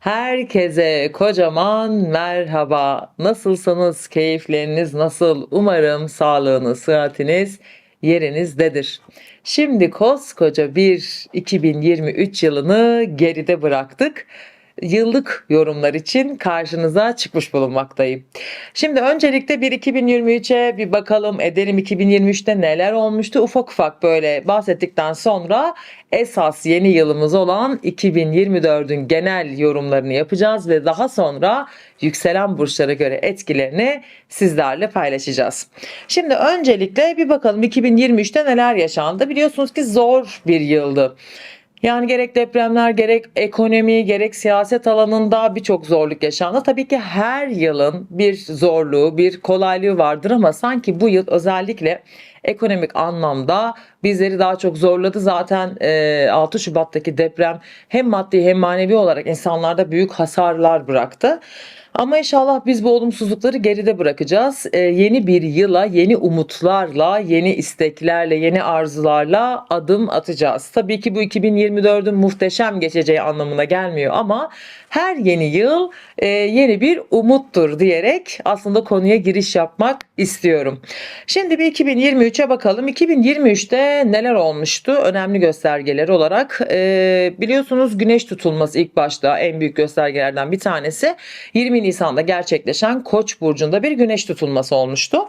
Herkese kocaman merhaba. Nasılsınız? Keyifleriniz nasıl? Umarım sağlığınız, sıhhatiniz yerinizdedir. Şimdi koskoca bir 2023 yılını geride bıraktık. Yıllık yorumlar için karşınıza çıkmış bulunmaktayım. Şimdi öncelikle bir 2023'e bir bakalım edelim 2023'te neler olmuştu ufak ufak böyle bahsettikten sonra esas yeni yılımız olan 2024'ün genel yorumlarını yapacağız ve daha sonra yükselen burçlara göre etkilerini sizlerle paylaşacağız. Şimdi öncelikle bir bakalım 2023'te neler yaşandı. Biliyorsunuz ki zor bir yıldı. Yani gerek depremler, gerek ekonomi, gerek siyaset alanında birçok zorluk yaşandı. Tabii ki her yılın bir zorluğu, bir kolaylığı vardır ama sanki bu yıl özellikle ekonomik anlamda bizleri daha çok zorladı. Zaten 6 Şubat'taki deprem hem maddi hem manevi olarak insanlarda büyük hasarlar bıraktı. Ama inşallah biz bu olumsuzlukları geride bırakacağız. Ee, yeni bir yıla, yeni umutlarla, yeni isteklerle, yeni arzularla adım atacağız. Tabii ki bu 2024'ün muhteşem geçeceği anlamına gelmiyor ama her yeni yıl e, yeni bir umuttur diyerek aslında konuya giriş yapmak istiyorum. Şimdi bir 2023'e bakalım. 2023'te neler olmuştu? Önemli göstergeler olarak e, biliyorsunuz güneş tutulması ilk başta en büyük göstergelerden bir tanesi 20 Nisan'da gerçekleşen Koç burcunda bir güneş tutulması olmuştu.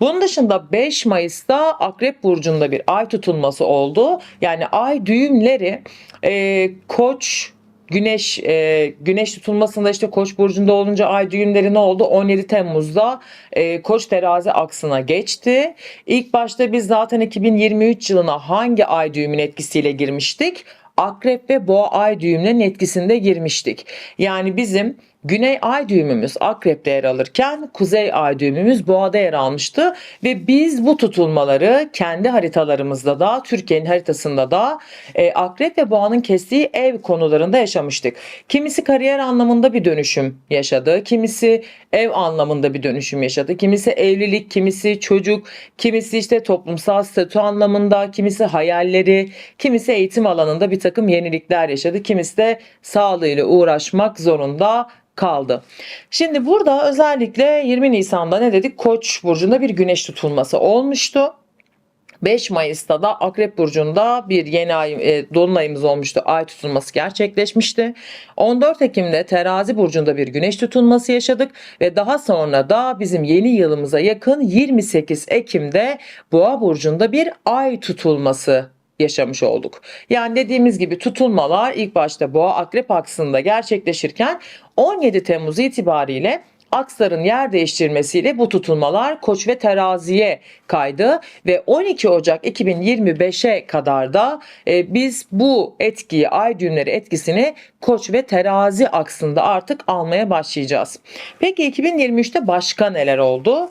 Bunun dışında 5 Mayıs'ta Akrep Burcu'nda bir ay tutulması oldu. Yani ay düğümleri e, Koç, Güneş e, güneş tutulmasında işte Koç burcunda olunca ay düğümleri ne oldu? 17 Temmuz'da e, Koç terazi aksına geçti. İlk başta biz zaten 2023 yılına hangi ay düğümün etkisiyle girmiştik? Akrep ve Boğa ay düğümlerinin etkisinde girmiştik. Yani bizim Güney ay düğümümüz akrepte yer alırken kuzey ay düğümümüz boğada yer almıştı ve biz bu tutulmaları kendi haritalarımızda da Türkiye'nin haritasında da e, akrep ve boğanın kestiği ev konularında yaşamıştık. Kimisi kariyer anlamında bir dönüşüm yaşadı, kimisi ev anlamında bir dönüşüm yaşadı, kimisi evlilik, kimisi çocuk, kimisi işte toplumsal statü anlamında, kimisi hayalleri, kimisi eğitim alanında bir takım yenilikler yaşadı, kimisi de sağlığıyla uğraşmak zorunda kaldı. Şimdi burada özellikle 20 Nisan'da ne dedik? Koç burcunda bir güneş tutulması olmuştu. 5 Mayıs'ta da Akrep Burcu'nda bir yeni ay e, dolunayımız olmuştu. Ay tutulması gerçekleşmişti. 14 Ekim'de Terazi Burcu'nda bir güneş tutulması yaşadık ve daha sonra da bizim yeni yılımıza yakın 28 Ekim'de Boğa Burcu'nda bir ay tutulması yaşamış olduk. Yani dediğimiz gibi tutulmalar ilk başta boğa akrep aksında gerçekleşirken 17 Temmuz itibariyle aksların yer değiştirmesiyle bu tutulmalar Koç ve Terazi'ye kaydı ve 12 Ocak 2025'e kadar da e, biz bu etkiyi ay düğümleri etkisini Koç ve Terazi aksında artık almaya başlayacağız. Peki 2023'te başka neler oldu?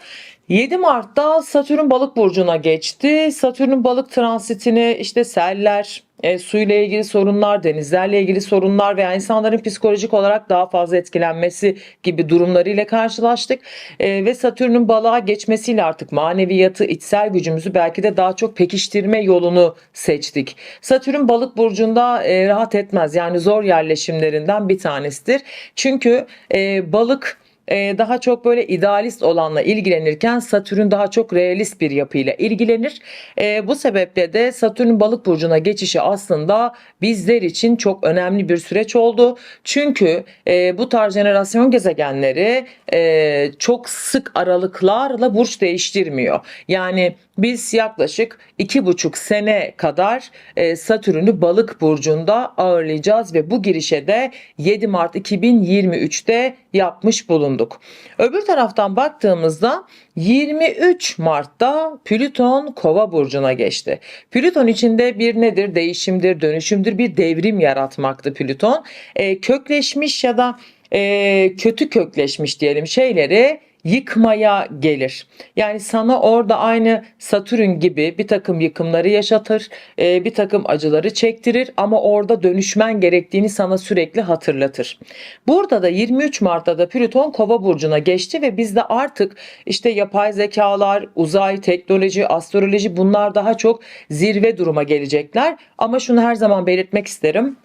7 Mart'ta Satürn balık burcuna geçti. Satürn'ün balık transitini işte seller, e, suyla ilgili sorunlar, denizlerle ilgili sorunlar veya insanların psikolojik olarak daha fazla etkilenmesi gibi durumlarıyla karşılaştık. E, ve Satürn'ün balığa geçmesiyle artık maneviyatı, içsel gücümüzü belki de daha çok pekiştirme yolunu seçtik. Satürn balık burcunda e, rahat etmez yani zor yerleşimlerinden bir tanesidir. Çünkü e, balık e, daha çok böyle idealist olanla ilgilenirken Satürn daha çok realist bir yapıyla ilgilenir. E, bu sebeple de Satürn balık burcuna geçişi aslında bizler için çok önemli bir süreç oldu. Çünkü e, bu tarz jenerasyon gezegenleri çok sık aralıklarla burç değiştirmiyor. Yani biz yaklaşık iki buçuk sene kadar Satürn'ü balık burcunda ağırlayacağız ve bu girişe de 7 Mart 2023'te yapmış bulunduk. Öbür taraftan baktığımızda 23 Mart'ta Plüton Kova burcuna geçti. Plüton içinde bir nedir? Değişimdir, dönüşümdür, bir devrim yaratmaktı Plüton. E, kökleşmiş ya da e, kötü kökleşmiş diyelim şeyleri yıkmaya gelir. Yani sana orada aynı Satürn gibi bir takım yıkımları yaşatır, e, bir takım acıları çektirir ama orada dönüşmen gerektiğini sana sürekli hatırlatır. Burada da 23 Mart'ta da Plüton Kova burcuna geçti ve bizde artık işte yapay zekalar, uzay, teknoloji, astroloji bunlar daha çok zirve duruma gelecekler. Ama şunu her zaman belirtmek isterim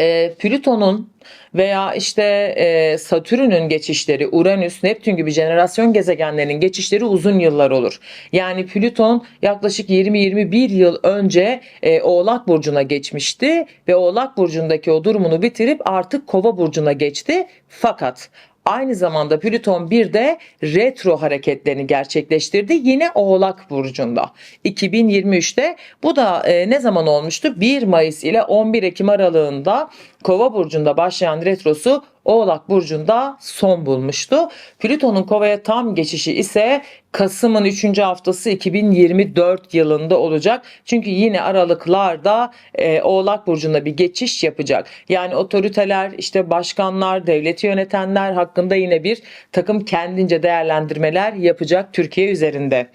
e, Plüton'un veya işte e, Satürn'ün geçişleri, Uranüs, Neptün gibi jenerasyon gezegenlerinin geçişleri uzun yıllar olur. Yani Plüton yaklaşık 20-21 yıl önce e, Oğlak Burcu'na geçmişti ve Oğlak Burcu'ndaki o durumunu bitirip artık Kova Burcu'na geçti. Fakat Aynı zamanda Plüton bir de retro hareketlerini gerçekleştirdi. Yine Oğlak Burcu'nda 2023'te. Bu da e, ne zaman olmuştu? 1 Mayıs ile 11 Ekim aralığında Kova Burcu'nda başlayan retrosu Oğlak Burcu'nda son bulmuştu. Plüton'un Kova'ya tam geçişi ise Kasım'ın 3. haftası 2024 yılında olacak. Çünkü yine aralıklarda e, Oğlak Burcu'nda bir geçiş yapacak. Yani otoriteler, işte başkanlar, devleti yönetenler hakkında yine bir takım kendince değerlendirmeler yapacak Türkiye üzerinde.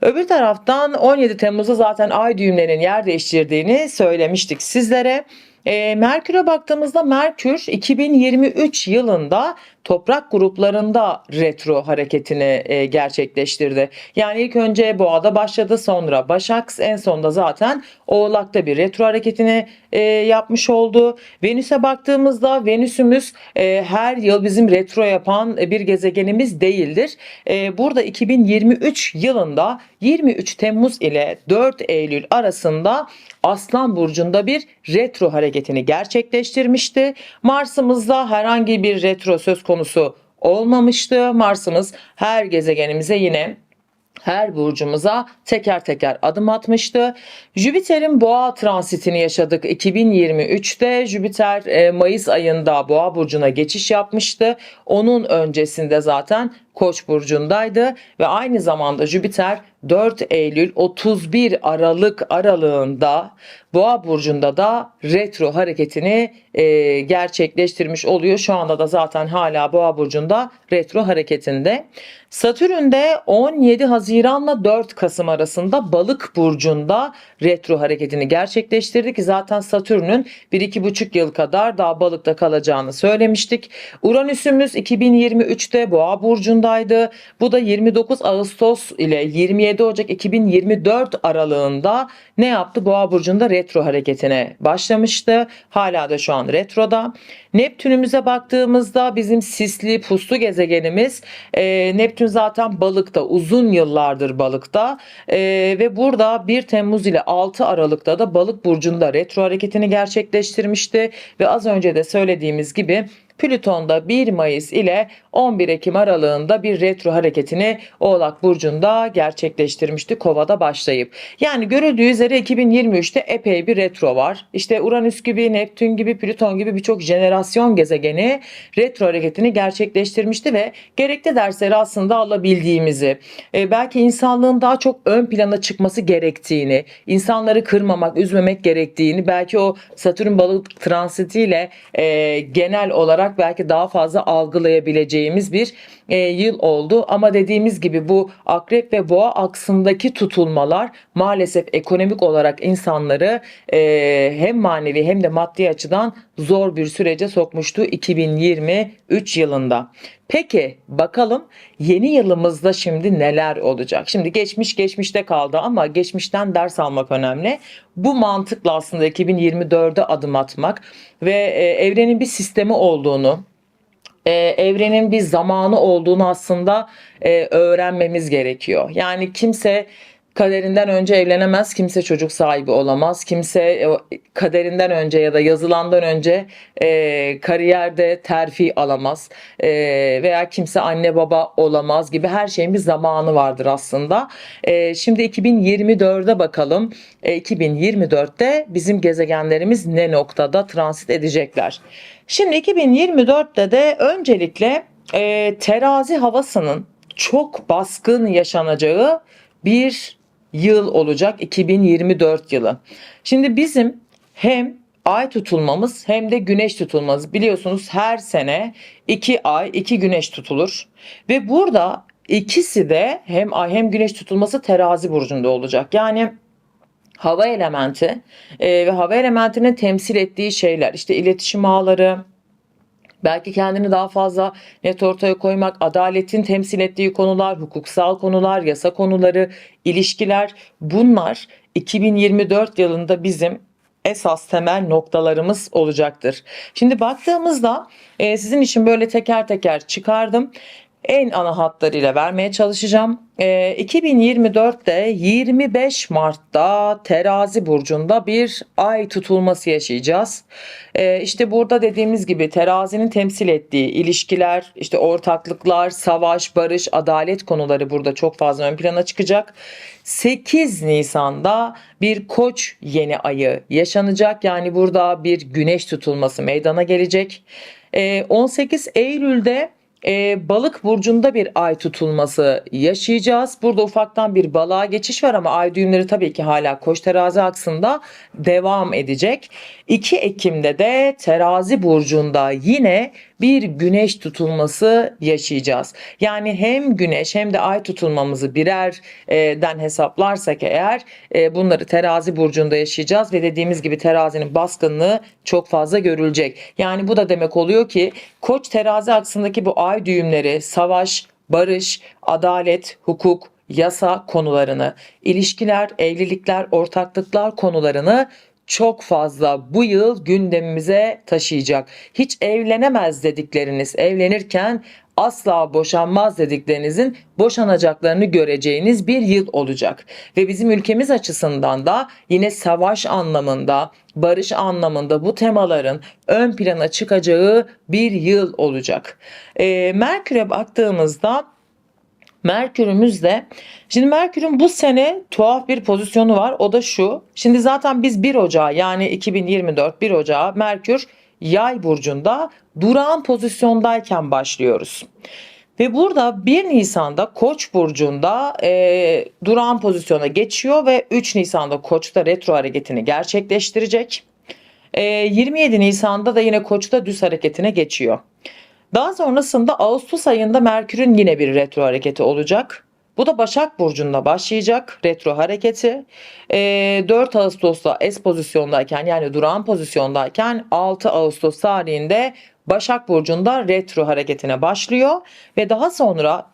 Öbür taraftan 17 Temmuz'da zaten ay düğümlerinin yer değiştirdiğini söylemiştik sizlere. E, Merkür'e baktığımızda Merkür 2023 yılında toprak gruplarında retro hareketini e, gerçekleştirdi. Yani ilk önce Boğa'da başladı sonra Başak en sonunda zaten Oğlak'ta bir retro hareketini e, yapmış oldu. Venüs'e baktığımızda Venüs'ümüz e, her yıl bizim retro yapan bir gezegenimiz değildir. E, burada 2023 yılında 23 Temmuz ile 4 Eylül arasında Aslan Burcu'nda bir retro hareketini gerçekleştirmişti. Mars'ımızda herhangi bir retro söz konusu olmamıştı. Mars'ımız her gezegenimize yine her burcumuza teker teker adım atmıştı. Jüpiter'in boğa transitini yaşadık 2023'te. Jüpiter e, Mayıs ayında boğa burcuna geçiş yapmıştı. Onun öncesinde zaten Koç burcundaydı ve aynı zamanda Jüpiter 4 Eylül 31 Aralık aralığında Boğa burcunda da retro hareketini e, gerçekleştirmiş oluyor. Şu anda da zaten hala Boğa burcunda retro hareketinde. Satürn de 17 Haziran'la 4 Kasım arasında Balık burcunda retro hareketini gerçekleştirdi ki zaten Satürn'ün 1-2,5 yıl kadar daha balıkta kalacağını söylemiştik. Uranüs'ümüz 2023'te Boğa burcundaydı. Bu da 29 Ağustos ile 27 Ocak 2024 aralığında ne yaptı? Boğa burcunda retro hareketine başlamıştı. Hala da şu an retroda. Neptünümüze baktığımızda bizim sisli puslu gezegenimiz e, Neptün zaten balıkta uzun yıllardır balıkta e, ve burada 1 Temmuz ile 6 Aralık'ta da balık burcunda retro hareketini gerçekleştirmişti ve az önce de söylediğimiz gibi Plüton'da 1 Mayıs ile 11 Ekim aralığında bir retro hareketini Oğlak Burcu'nda gerçekleştirmişti Kova'da başlayıp. Yani görüldüğü üzere 2023'te epey bir retro var. İşte Uranüs gibi, Neptün gibi, Plüton gibi birçok jenerasyon gezegeni retro hareketini gerçekleştirmişti ve gerekli dersleri aslında alabildiğimizi, e, belki insanlığın daha çok ön plana çıkması gerektiğini, insanları kırmamak, üzmemek gerektiğini, belki o Satürn balık transitiyle e, genel olarak belki daha fazla algılayabileceğimiz bir e, yıl oldu. Ama dediğimiz gibi bu akrep ve boğa aksındaki tutulmalar maalesef ekonomik olarak insanları e, hem manevi hem de maddi açıdan zor bir sürece sokmuştu 2023 yılında. Peki bakalım yeni yılımızda şimdi neler olacak? Şimdi geçmiş geçmişte kaldı ama geçmişten ders almak önemli. Bu mantıkla aslında 2024'e adım atmak ve e, evrenin bir sistemi olduğunu, e, evrenin bir zamanı olduğunu aslında e, öğrenmemiz gerekiyor. Yani kimse kaderinden önce evlenemez, kimse çocuk sahibi olamaz, kimse e, kaderinden önce ya da yazılandan önce e, kariyerde terfi alamaz e, veya kimse anne baba olamaz gibi her şeyin bir zamanı vardır aslında. E, şimdi 2024'e bakalım. E, 2024'te bizim gezegenlerimiz ne noktada transit edecekler? Şimdi 2024'te de öncelikle e, terazi havasının çok baskın yaşanacağı bir yıl olacak 2024 yılı. Şimdi bizim hem ay tutulmamız hem de güneş tutulmamız biliyorsunuz her sene iki ay iki güneş tutulur ve burada ikisi de hem ay hem güneş tutulması terazi burcunda olacak. Yani hava elementi e, ve hava elementinin temsil ettiği şeyler işte iletişim ağları, belki kendini daha fazla net ortaya koymak, adaletin temsil ettiği konular, hukuksal konular, yasa konuları, ilişkiler bunlar 2024 yılında bizim esas temel noktalarımız olacaktır. Şimdi baktığımızda e, sizin için böyle teker teker çıkardım. En ana hatlarıyla vermeye çalışacağım. E, 2024'te 25 Mart'ta Terazi burcunda bir ay tutulması yaşayacağız. E, işte burada dediğimiz gibi terazinin temsil ettiği ilişkiler, işte ortaklıklar, savaş, barış, adalet konuları burada çok fazla ön plana çıkacak. 8 Nisan'da bir koç yeni ayı yaşanacak. Yani burada bir güneş tutulması meydana gelecek. E, 18 Eylül'de e, balık burcunda bir ay tutulması yaşayacağız. Burada ufaktan bir balığa geçiş var ama ay düğümleri tabii ki hala koç terazi aksında devam edecek. 2 Ekim'de de terazi burcunda yine bir güneş tutulması yaşayacağız. Yani hem güneş hem de ay tutulmamızı birerden hesaplarsak eğer e, bunları terazi burcunda yaşayacağız ve dediğimiz gibi terazinin baskınlığı çok fazla görülecek. Yani bu da demek oluyor ki koç terazi aksındaki bu ay düğümleri savaş, barış, adalet, hukuk, yasa konularını, ilişkiler, evlilikler, ortaklıklar konularını çok fazla bu yıl gündemimize taşıyacak. Hiç evlenemez dedikleriniz evlenirken asla boşanmaz dediklerinizin boşanacaklarını göreceğiniz bir yıl olacak. Ve bizim ülkemiz açısından da yine savaş anlamında, barış anlamında bu temaların ön plana çıkacağı bir yıl olacak. E, Merkür'e baktığımızda Merkür'ümüz de şimdi Merkür'ün bu sene tuhaf bir pozisyonu var. O da şu. Şimdi zaten biz 1 Ocağı yani 2024 1 Ocağı Merkür Yay burcunda durağan pozisyondayken başlıyoruz. Ve burada 1 Nisan'da Koç burcunda e, durağan pozisyona geçiyor ve 3 Nisan'da Koç'ta retro hareketini gerçekleştirecek. E, 27 Nisan'da da yine Koç'ta düz hareketine geçiyor. Daha sonrasında Ağustos ayında Merkür'ün yine bir retro hareketi olacak. Bu da Başak Burcu'nda başlayacak retro hareketi. E, 4 Ağustos'ta S pozisyondayken yani durağan pozisyondayken 6 Ağustos tarihinde Başak Burcu'nda retro hareketine başlıyor. Ve daha sonra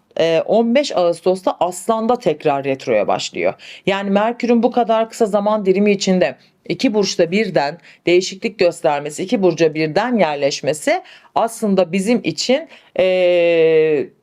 15 Ağustos'ta Aslan'da tekrar retroya başlıyor. Yani Merkür'ün bu kadar kısa zaman dilimi içinde iki burçta birden değişiklik göstermesi, iki burca birden yerleşmesi aslında bizim için e,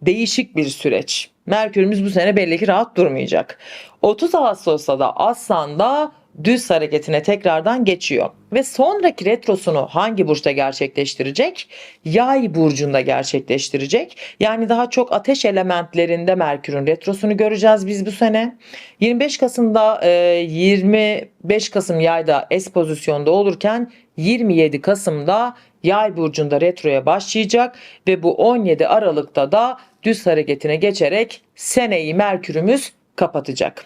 değişik bir süreç. Merkürümüz bu sene belli ki rahat durmayacak. 30 Ağustos'ta da Aslan'da düz hareketine tekrardan geçiyor. Ve sonraki retrosunu hangi burçta gerçekleştirecek? Yay burcunda gerçekleştirecek. Yani daha çok ateş elementlerinde Merkür'ün retrosunu göreceğiz biz bu sene. 25 Kasım'da 25 Kasım yayda S pozisyonda olurken 27 Kasım'da Yay burcunda retroya başlayacak ve bu 17 Aralık'ta da düz hareketine geçerek seneyi Merkürümüz kapatacak.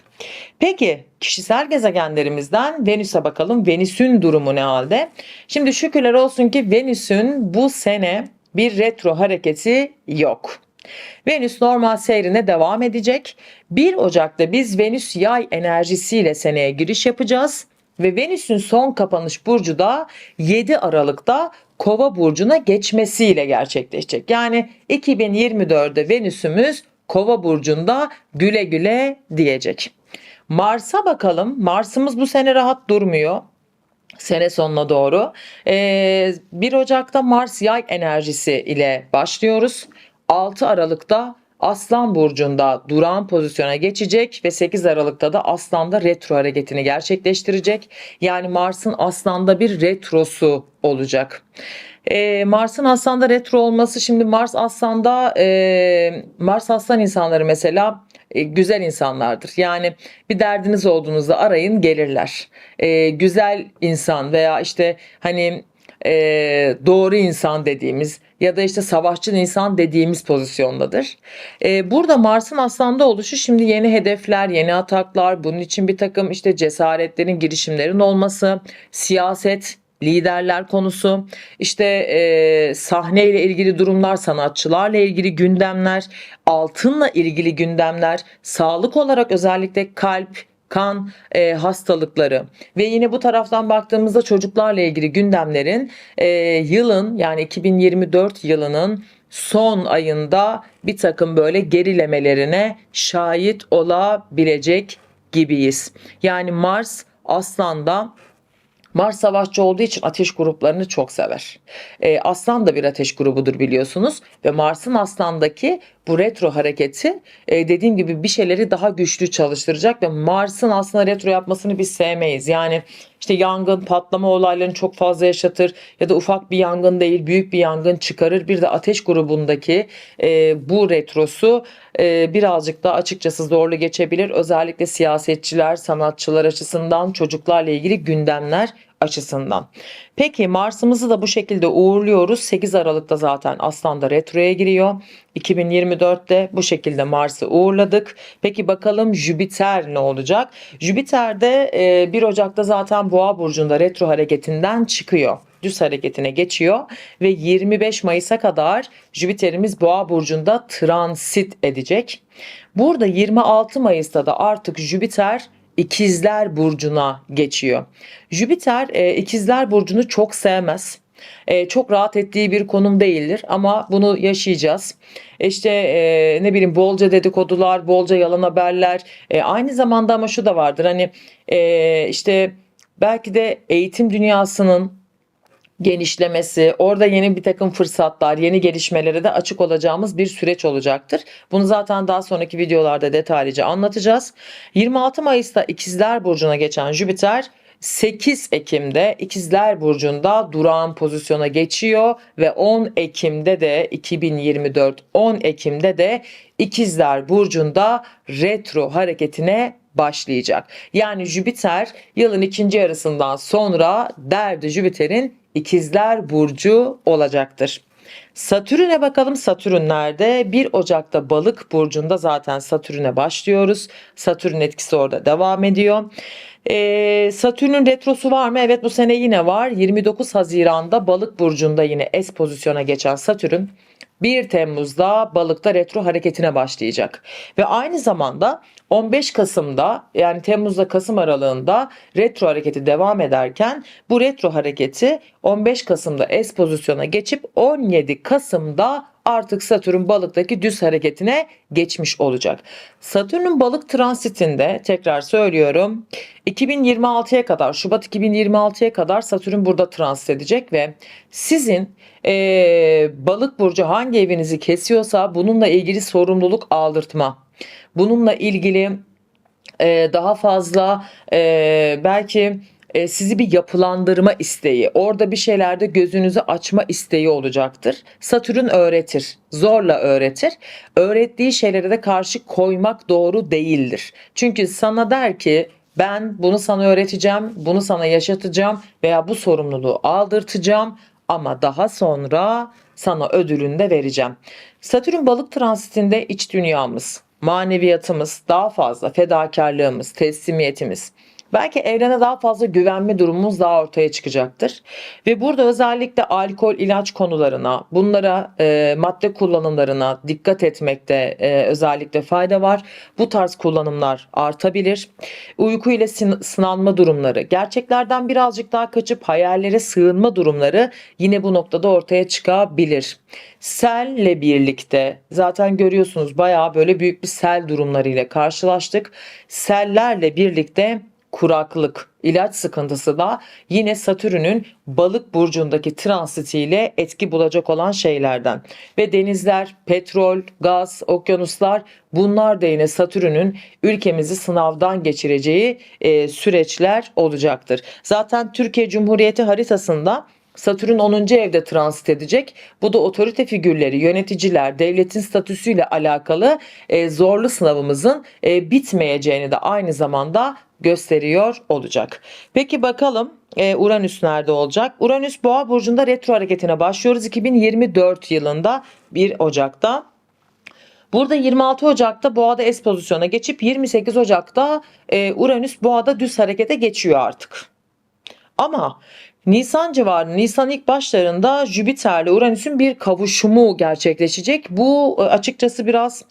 Peki kişisel gezegenlerimizden Venüs'e bakalım. Venüs'ün durumu ne halde? Şimdi şükürler olsun ki Venüs'ün bu sene bir retro hareketi yok. Venüs normal seyrine devam edecek. 1 Ocak'ta biz Venüs yay enerjisiyle seneye giriş yapacağız ve Venüs'ün son kapanış burcu da 7 Aralık'ta Kova burcuna geçmesiyle gerçekleşecek. Yani 2024'de Venüs'ümüz Kova burcunda güle güle diyecek. Mars'a bakalım. Mars'ımız bu sene rahat durmuyor sene sonuna doğru. Ee, 1 Ocak'ta Mars yay enerjisi ile başlıyoruz. 6 Aralık'ta Aslan burcunda duran pozisyona geçecek ve 8 Aralık'ta da Aslan'da retro hareketini gerçekleştirecek. Yani Mars'ın Aslan'da bir retrosu olacak. E, Mars'ın Aslan'da retro olması şimdi Mars Aslan'da e, Mars Aslan insanları mesela e, güzel insanlardır. Yani bir derdiniz olduğunuzda arayın gelirler. E, güzel insan veya işte hani e, doğru insan dediğimiz ya da işte savaşçı insan dediğimiz pozisyondadır. E, burada Mars'ın aslanda oluşu şimdi yeni hedefler, yeni ataklar, bunun için bir takım işte cesaretlerin, girişimlerin olması, siyaset, liderler konusu, işte e, sahneyle ilgili durumlar, sanatçılarla ilgili gündemler, altınla ilgili gündemler, sağlık olarak özellikle kalp, kan e, hastalıkları ve yine bu taraftan baktığımızda çocuklarla ilgili gündemlerin e, yılın yani 2024 yılının son ayında bir takım böyle gerilemelerine şahit olabilecek gibiyiz. Yani Mars Aslan'da Mars savaşçı olduğu için ateş gruplarını çok sever. Ee, Aslan da bir ateş grubudur biliyorsunuz ve Mars'ın Aslan'daki bu retro hareketi e, dediğim gibi bir şeyleri daha güçlü çalıştıracak ve Mars'ın aslında retro yapmasını biz sevmeyiz. Yani işte yangın, patlama olaylarını çok fazla yaşatır ya da ufak bir yangın değil büyük bir yangın çıkarır. Bir de ateş grubundaki e, bu retrosu e, birazcık da açıkçası zorlu geçebilir. Özellikle siyasetçiler, sanatçılar açısından çocuklarla ilgili gündemler açısından. Peki Mars'ımızı da bu şekilde uğurluyoruz. 8 Aralık'ta zaten Aslan'da retroya giriyor. 2024'te bu şekilde Mars'ı uğurladık. Peki bakalım Jüpiter ne olacak? Jüpiter de 1 Ocak'ta zaten Boğa burcunda retro hareketinden çıkıyor düz hareketine geçiyor ve 25 Mayıs'a kadar Jüpiter'imiz Boğa burcunda transit edecek. Burada 26 Mayıs'ta da artık Jüpiter İkizler burcuna geçiyor. Jüpiter e, İkizler burcunu çok sevmez. E, çok rahat ettiği bir konum değildir ama bunu yaşayacağız. İşte e, ne bileyim bolca dedikodular, bolca yalan haberler. E, aynı zamanda ama şu da vardır hani e, işte belki de eğitim dünyasının genişlemesi, orada yeni bir takım fırsatlar, yeni gelişmelere de açık olacağımız bir süreç olacaktır. Bunu zaten daha sonraki videolarda detaylıca anlatacağız. 26 Mayıs'ta İkizler Burcu'na geçen Jüpiter 8 Ekim'de İkizler Burcu'nda durağan pozisyona geçiyor ve 10 Ekim'de de 2024 10 Ekim'de de İkizler Burcu'nda retro hareketine başlayacak. Yani Jüpiter yılın ikinci yarısından sonra derdi Jüpiter'in İkizler Burcu olacaktır. Satürn'e bakalım Satürn nerede? 1 Ocak'ta balık burcunda zaten Satürn'e başlıyoruz. Satürn etkisi orada devam ediyor. Ee, Satürn'ün retrosu var mı? Evet bu sene yine var. 29 Haziran'da balık burcunda yine S pozisyona geçen Satürn 1 Temmuz'da balıkta retro hareketine başlayacak. Ve aynı zamanda 15 Kasım'da yani Temmuz'da Kasım aralığında retro hareketi devam ederken bu retro hareketi 15 Kasım'da S pozisyona geçip 17 Kasım'da artık Satürn balıktaki düz hareketine geçmiş olacak. Satürn'ün balık transitinde tekrar söylüyorum 2026'ya kadar Şubat 2026'ya kadar Satürn burada transit edecek ve sizin ee, balık burcu hangi evinizi kesiyorsa bununla ilgili sorumluluk aldırtma. Bununla ilgili e, daha fazla e, belki e, sizi bir yapılandırma isteği, orada bir şeylerde gözünüzü açma isteği olacaktır. Satürn öğretir, zorla öğretir. Öğrettiği şeylere de karşı koymak doğru değildir. Çünkü sana der ki ben bunu sana öğreteceğim, bunu sana yaşatacağım veya bu sorumluluğu aldırtacağım ama daha sonra sana ödülünü de vereceğim. Satürn balık transitinde iç dünyamız, maneviyatımız daha fazla, fedakarlığımız, teslimiyetimiz, belki evrene daha fazla güvenme durumumuz daha ortaya çıkacaktır. Ve burada özellikle alkol, ilaç konularına, bunlara e, madde kullanımlarına dikkat etmekte e, özellikle fayda var. Bu tarz kullanımlar artabilir. Uyku ile sınanma durumları, gerçeklerden birazcık daha kaçıp hayallere sığınma durumları yine bu noktada ortaya çıkabilir. Selle birlikte zaten görüyorsunuz bayağı böyle büyük bir sel durumlarıyla karşılaştık. Sellerle birlikte kuraklık, ilaç sıkıntısı da yine Satürn'ün balık burcundaki transitiyle etki bulacak olan şeylerden. Ve denizler, petrol, gaz, okyanuslar bunlar da yine Satürn'ün ülkemizi sınavdan geçireceği e, süreçler olacaktır. Zaten Türkiye Cumhuriyeti haritasında Satürn 10. evde transit edecek. Bu da otorite figürleri, yöneticiler, devletin statüsüyle alakalı e, zorlu sınavımızın e, bitmeyeceğini de aynı zamanda gösteriyor olacak. Peki bakalım e, Uranüs nerede olacak? Uranüs Boğa burcunda retro hareketine başlıyoruz 2024 yılında 1 Ocak'ta. Burada 26 Ocak'ta Boğa'da S pozisyona geçip 28 Ocak'ta e, Uranüs Boğa'da düz harekete geçiyor artık. Ama Nisan civarı, Nisan ilk başlarında Jüpiter'le Uranüs'ün bir kavuşumu gerçekleşecek. Bu e, açıkçası biraz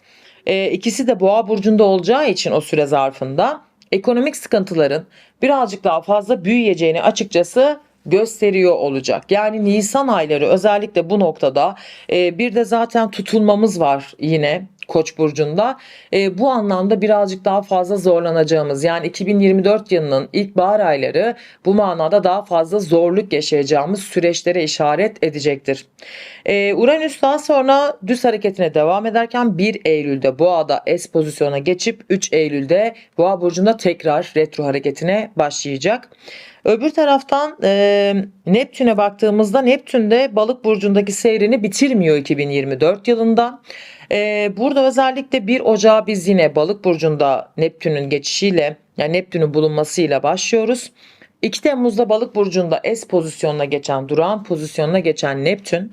e, ikisi de Boğa burcunda olacağı için o süre zarfında ekonomik sıkıntıların birazcık daha fazla büyüyeceğini açıkçası gösteriyor olacak. Yani Nisan ayları özellikle bu noktada e, bir de zaten tutulmamız var yine Koç burcunda. E, bu anlamda birazcık daha fazla zorlanacağımız yani 2024 yılının ilkbahar ayları bu manada daha fazla zorluk yaşayacağımız süreçlere işaret edecektir. E, Uranüs daha sonra düz hareketine devam ederken 1 Eylül'de Boğa'da S pozisyona geçip 3 Eylül'de Boğa burcunda tekrar retro hareketine başlayacak. Öbür taraftan e, Neptün'e baktığımızda Neptün de balık burcundaki seyrini bitirmiyor 2024 yılında. E, burada özellikle 1 Ocağı biz yine balık burcunda Neptün'ün geçişiyle yani Neptün'ün bulunmasıyla başlıyoruz. 2 Temmuz'da balık burcunda S pozisyonuna geçen durağan pozisyonuna geçen Neptün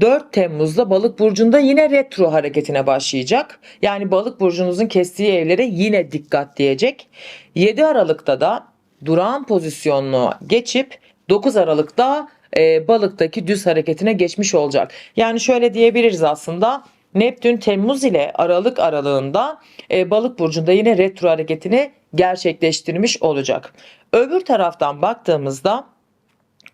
4 Temmuz'da balık burcunda yine retro hareketine başlayacak. Yani balık burcunuzun kestiği evlere yine dikkat diyecek. 7 Aralık'ta da durağan pozisyonuna geçip 9 Aralık'ta e, balıktaki düz hareketine geçmiş olacak. Yani şöyle diyebiliriz aslında Neptün Temmuz ile Aralık aralığında e, balık burcunda yine retro hareketini gerçekleştirmiş olacak. Öbür taraftan baktığımızda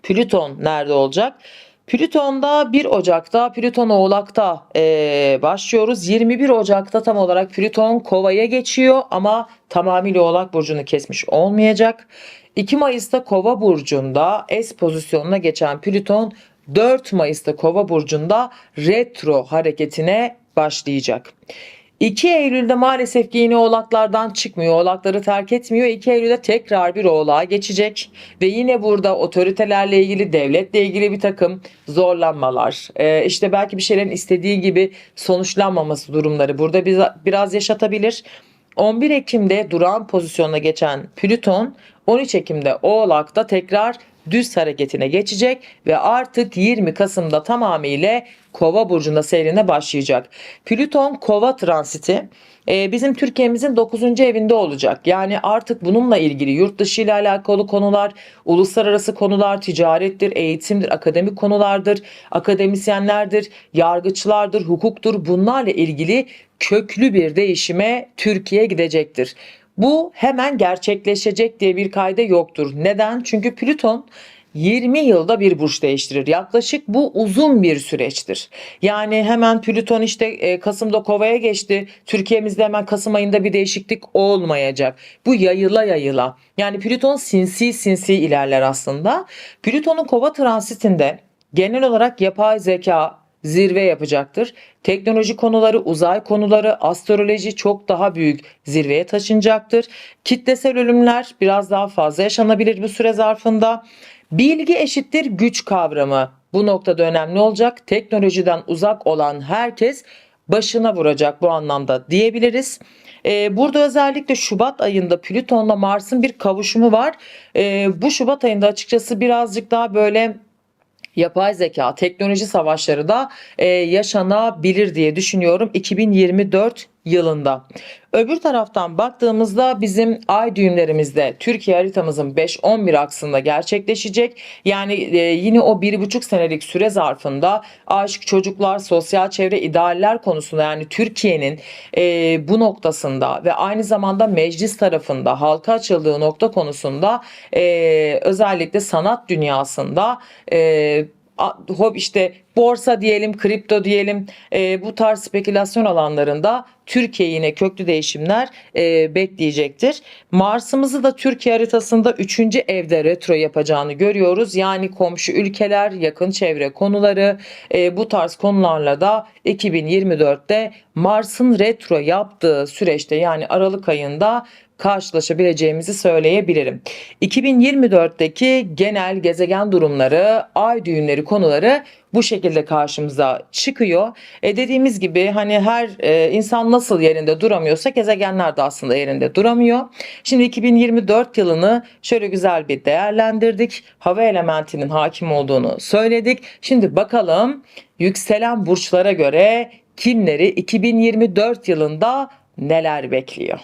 Plüton nerede olacak? Plüton'da 1 Ocak'ta Plüton Oğlak'ta e, başlıyoruz. 21 Ocak'ta tam olarak Plüton Kova'ya geçiyor ama tamamıyla Oğlak Burcu'nu kesmiş olmayacak. 2 Mayıs'ta Kova Burcu'nda S pozisyonuna geçen Plüton 4 Mayıs'ta Kova Burcu'nda retro hareketine başlayacak. 2 Eylül'de maalesef ki yine oğlaklardan çıkmıyor. Oğlakları terk etmiyor. 2 Eylül'de tekrar bir oğlağa geçecek. Ve yine burada otoritelerle ilgili, devletle ilgili bir takım zorlanmalar. Ee, işte belki bir şeylerin istediği gibi sonuçlanmaması durumları burada biraz yaşatabilir. 11 Ekim'de durağan pozisyonuna geçen Plüton 13 Ekim'de Oğlak'ta tekrar düz hareketine geçecek ve artık 20 Kasım'da tamamıyla Kova burcunda seyrine başlayacak. Plüton Kova transiti e, bizim Türkiye'mizin 9. evinde olacak. Yani artık bununla ilgili yurt dışı ile alakalı konular, uluslararası konular, ticarettir, eğitimdir, akademik konulardır, akademisyenlerdir, yargıçlardır, hukuktur. Bunlarla ilgili köklü bir değişime Türkiye gidecektir. Bu hemen gerçekleşecek diye bir kayda yoktur. Neden? Çünkü Plüton 20 yılda bir burç değiştirir. Yaklaşık bu uzun bir süreçtir. Yani hemen Plüton işte e, Kasım'da Kova'ya geçti. Türkiye'mizde hemen Kasım ayında bir değişiklik olmayacak. Bu yayıla yayıla. Yani Plüton sinsi sinsi ilerler aslında. Plüton'un Kova transitinde genel olarak yapay zeka, zirve yapacaktır. Teknoloji konuları, uzay konuları, astroloji çok daha büyük zirveye taşınacaktır. Kitlesel ölümler biraz daha fazla yaşanabilir bu süre zarfında. Bilgi eşittir güç kavramı bu noktada önemli olacak. Teknolojiden uzak olan herkes başına vuracak bu anlamda diyebiliriz. Ee, burada özellikle Şubat ayında Plüton'la Mars'ın bir kavuşumu var. Ee, bu Şubat ayında açıkçası birazcık daha böyle yapay zeka, teknoloji savaşları da e, yaşanabilir diye düşünüyorum. 2024 yılında. Öbür taraftan baktığımızda bizim ay düğümlerimizde Türkiye haritamızın 5-11 aksında gerçekleşecek. Yani e, yine o 1,5 senelik süre zarfında aşk, çocuklar, sosyal çevre, idealler konusunda yani Türkiye'nin e, bu noktasında ve aynı zamanda meclis tarafında halka açıldığı nokta konusunda e, özellikle sanat dünyasında e, hob işte borsa diyelim, kripto diyelim e, bu tarz spekülasyon alanlarında Türkiye yine köklü değişimler e, bekleyecektir. Mars'ımızı da Türkiye haritasında 3. evde retro yapacağını görüyoruz. Yani komşu ülkeler, yakın çevre konuları e, bu tarz konularla da 2024'te Mars'ın retro yaptığı süreçte yani Aralık ayında karşılaşabileceğimizi söyleyebilirim. 2024'teki genel gezegen durumları, ay düğümleri konuları bu şekilde karşımıza çıkıyor. E dediğimiz gibi hani her e, insan nasıl yerinde duramıyorsa gezegenler de aslında yerinde duramıyor. Şimdi 2024 yılını şöyle güzel bir değerlendirdik. Hava elementinin hakim olduğunu söyledik. Şimdi bakalım yükselen burçlara göre kimleri 2024 yılında neler bekliyor?